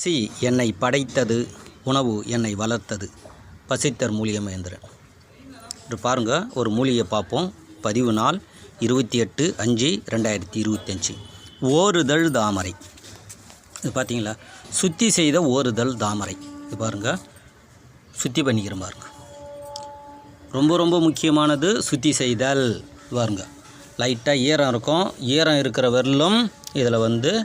C என்னை படைத்தது உணவு என்னை வளர்த்தது. பசித்தர் மூலிகை மகேந்திரன் பாருங்கள் ஒரு மூலிகை பார்ப்போம். பதிவு நாள் இருபத்தி எட்டு அஞ்சு ரெண்டாயிரத்தி இருபத்தஞ்சி. ஓருதழ் தாமரை. இது பார்த்தீங்களா? சுத்தி செய்த ஓருதழ் தாமரை. இது பாருங்கள் சுத்தி பண்ணிக்கிற பாருங்க ரொம்ப ரொம்ப முக்கியமானது சுத்தி செய்தல். பாருங்க லைட்டாக ஈரம் இருக்கும். ஈரம் இருக்கிற வரலும் இதில் வந்து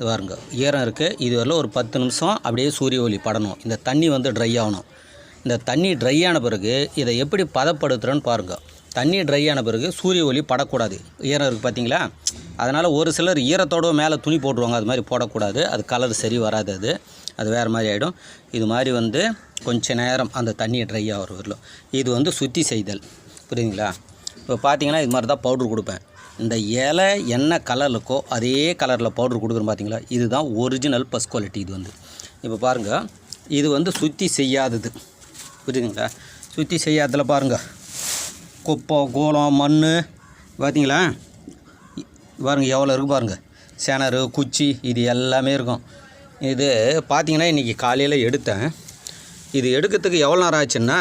இது பாருங்க ஈரம் இருக்குது இது வரல ஒரு பத்து நிமிஷம் அப்படியே சூரிய ஒளி படணும். இந்த தண்ணி வந்து ட்ரை ஆகணும். இந்த தண்ணி ட்ரை ஆன பிறகு இதை எப்படி பதப்படுத்துகிறோன்னு பாருங்கள் தண்ணி ட்ரை ஆன பிறகு சூரிய ஒளி படக்கூடாது. ஈரம் இருக்குது பார்த்தீங்களா அதனால் ஒரு சிலர் ஈரத்தோட மேலே துணி போட்டுருவாங்க. அது மாதிரி போடக்கூடாது. அது கலர் சரி வராது அது. அது வேறு மாதிரி ஆகிடும் இது மாதிரி வந்து கொஞ்ச நேரம் அந்த தண்ணியை ட்ரை ஆகிற வரலும் இது வந்து சுத்தி செய்தல். புரியுதுங்களா? இப்போ பார்த்தீங்கன்னா இது மாதிரி தான் பவுட்ரு கொடுப்பேன். இந்த இலை என்ன கலர் இருக்கோ அதே கலரில் பவுட்ரு கொடுக்குறோம் பார்த்தீங்களா இதுதான் ஒரிஜினல் பஸ் குவாலிட்டி இது வந்து. இப்போ பாருங்கள் இது வந்து சுற்றி செய்யாதது. புரியுதுங்களா சுற்றி செய்யாததில் பாருங்கள் குப்பம் கோலம் மண் பார்த்தீங்களா பாருங்கள் எவ்வளோ இருக்குது பாருங்கள் சேனரு குச்சி இது எல்லாமே இருக்கும். இது பார்த்தீங்கன்னா இன்றைக்கி காலையில் எடுத்தேன். இது எடுக்கிறதுக்கு எவ்வளோ நேரம் ஆச்சுன்னா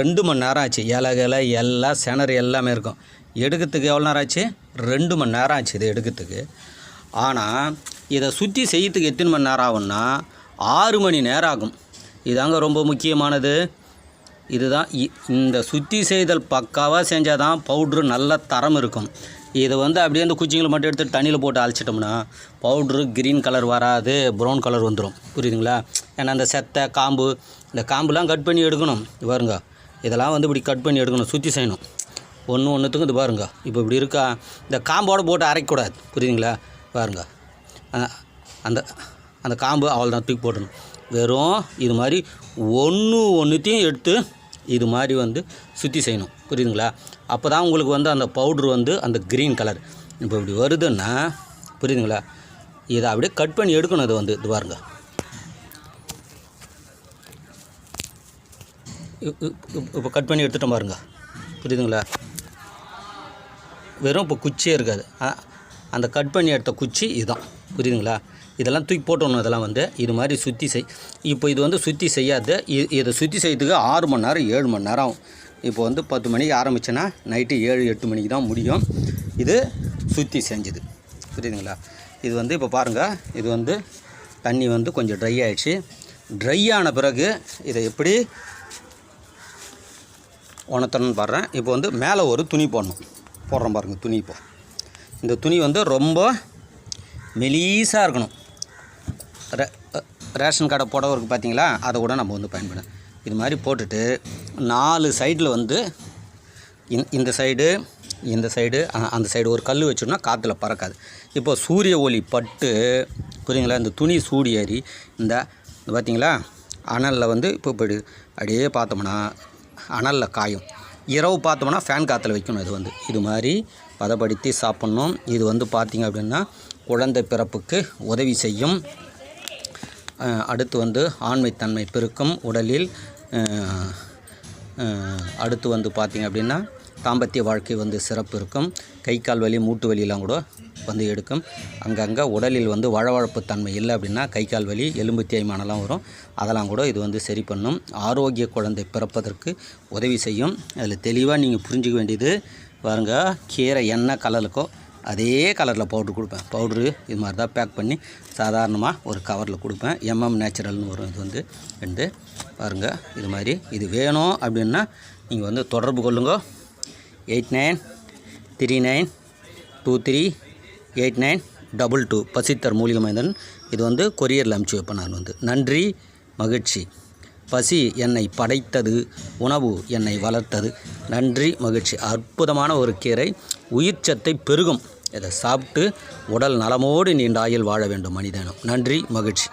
ரெண்டு மணி நேரம் ஆச்சு. இலை இலை எல்லாம் சேனரு எல்லாமே இருக்கும். எடுக்கிறதுக்கு எவ்வளோ நேரம் ஆச்சு? ரெண்டு மணி நேரம் ஆச்சு இதை எடுக்கிறதுக்கு. ஆனால் இதை சுற்றி செய்யறதுக்கு எத்தனை மணி நேரம் ஆகும்னா ஆறு மணி நேரம் ஆகும். இதாங்க ரொம்ப முக்கியமானது. இதுதான் இ- இந்த சுற்றி செய்தல் பக்காவாக செஞ்சால் தான் பவுட்ரு நல்ல தரம் இருக்கும். இதை வந்து அப்படியே அந்த குச்சிங்களை மட்டும் எடுத்து தண்ணியில் போட்டு அழைச்சிட்டோம்னா பவுட்ரு க்ரீன் கலர் வராது ப்ரௌன் கலர் வந்துடும் புரியுதுங்களா? ஏன்னா அந்த செத்தை காம்பு இந்த காம்புலாம் கட் பண்ணி எடுக்கணும். பாருங்க. இதெல்லாம் வந்து இப்படி கட் பண்ணி எடுக்கணும் சுற்றி செய்யணும். ஒன்று ஒன்றுத்துக்கும் இது பாருங்க. இப்போ இப்படி இருக்கா? இந்த காம்போடு போட்டு அரைக்கக்கூடாது. புரியுதுங்களா? பாருங்க. அந்த அந்த காம்பு அவ்வளோதான் தூக்கி போட்டணும் வெறும் இது மாதிரி ஒன்று ஒன்றுத்தையும் எடுத்து இது மாதிரி வந்து சுற்றி செய்யணும். புரியுதுங்களா? அப்போ தான் உங்களுக்கு வந்து அந்த பவுட்ரு வந்து அந்த க்ரீன் கலர் இப்போ இப்படி வருதுன்னா புரியுதுங்களா? இதை அப்படியே கட் பண்ணி எடுக்கணும் இது வந்து. இது பாருங்க. இப்போ கட் பண்ணி எடுத்துட்டோம் பாருங்க. புரியுதுங்களா? வெறும் இப்போ குச்சியே இருக்காது. அந்த கட் பண்ணி எடுத்த குச்சி இதுதான் புரியுதுங்களா? இதெல்லாம் தூக்கி போட்டணும் இதெல்லாம் வந்து. இது மாதிரி சுற்றி செய். இப்போ இது வந்து சுற்றி செய்யாது. இதை சுற்றி செய்யறதுக்கு ஆறு மணி நேரம் ஏழு மணி நேரம் ஆகும். இப்போ வந்து பத்து மணிக்கு ஆரம்பிச்சேன்னா நைட்டு ஏழு எட்டு மணிக்கு தான் முடியும். இது சுற்றி செஞ்சுது. புரியுதுங்களா? இது வந்து இப்போ பாருங்கள் இது வந்து தண்ணி வந்து கொஞ்சம் ட்ரை ஆகிடுச்சு ட்ரை ஆன பிறகு இதை எப்படி உணத்தணும்னு பாடுறேன் இப்போ வந்து மேலே ஒரு துணி போடணும். போடுறோம் பாருங்கள் துணி இப்போ. இந்த துணி வந்து ரொம்ப மெலீஸாக இருக்கணும். ரே- ரேஷன் கடை புடவை இருக்குது பார்த்தீங்களா அதை கூட நம்ம வந்து பயன்படும் இது மாதிரி போட்டுட்டு நாலு சைடில் வந்து இந் இந்த சைடு இந்த சைடு அந்த சைடு ஒரு கல் வச்சோம்னா காற்றுல பறக்காது. இப்போ சூரிய ஒளி பட்டு புரியுங்களா இந்த துணி சூடி ஏறி இந்த இந்த பார்த்தீங்களா அனலில் வந்து இப்போ இப்படி அப்படியே பார்த்தோம்னா அனலில் காயும். இரவு பார்த்தோம்னா ஃபேன் காற்றுல வைக்கணும். இது வந்து இது மாதிரி பதப்படுத்தி சாப்பிட்ணும். இது வந்து பார்த்திங்க அப்படின்னா குழந்தை பிறப்புக்கு உதவி செய்யும். அடுத்து வந்து ஆண்மைத்தன்மை பெருக்கும் உடலில். அடுத்து வந்து பார்த்திங்க அப்படின்னா தாம்பத்திய வாழ்க்கை வந்து சிறப்பு இருக்கும். கை கால் வலி மூட்டு வலியெல்லாம் கூட வந்து எடுக்கும். அங்கங்கே உடலில் வந்து வழவழப்பு தன்மை இல்லை அப்படின்னா கை கால் வலி எலும்பு தேய்மானலாம் வரும். அதெல்லாம் கூட இது வந்து சரி பண்ணும். ஆரோக்கிய குழந்தை பிறப்பதற்கு உதவி செய்யும். அதில் தெளிவாக நீங்கள் புரிஞ்சிக்க வேண்டியது பாருங்க கீரை என்ன கலருக்கோ அதே கலரில் பவுட்ரு கொடுப்பேன். பவுட்ரு இது மாதிரி தான் பேக் பண்ணி சாதாரணமாக ஒரு கவரில் கொடுப்பேன். எம்எம் நேச்சுரல்னு வரும். இது வந்து ரெண்டு. பாருங்கள் இது மாதிரி இது வேணும் அப்படின்னா நீங்கள் வந்து தொடர்பு கொள்ளுங்கள் eight nine three nine two three eight nine double two. பசித்தர் மூலிகை மைந்தன் இது வந்து கொரியரில் அனுப்பிச்சி வைப்பேன் நான் வந்து. நன்றி மகிழ்ச்சி. பசி என்னை படைத்தது உணவு என்னை வளர்த்தது. நன்றி மகிழ்ச்சி. அற்புதமான ஒரு கீரை. உயிர்ச்சத்தை பெருகும். இதை சாப்பிட்டு உடல் நலமோடு நீண்ட ஆயில் வாழ வேண்டும் மனிதனும். நன்றி மகிழ்ச்சி.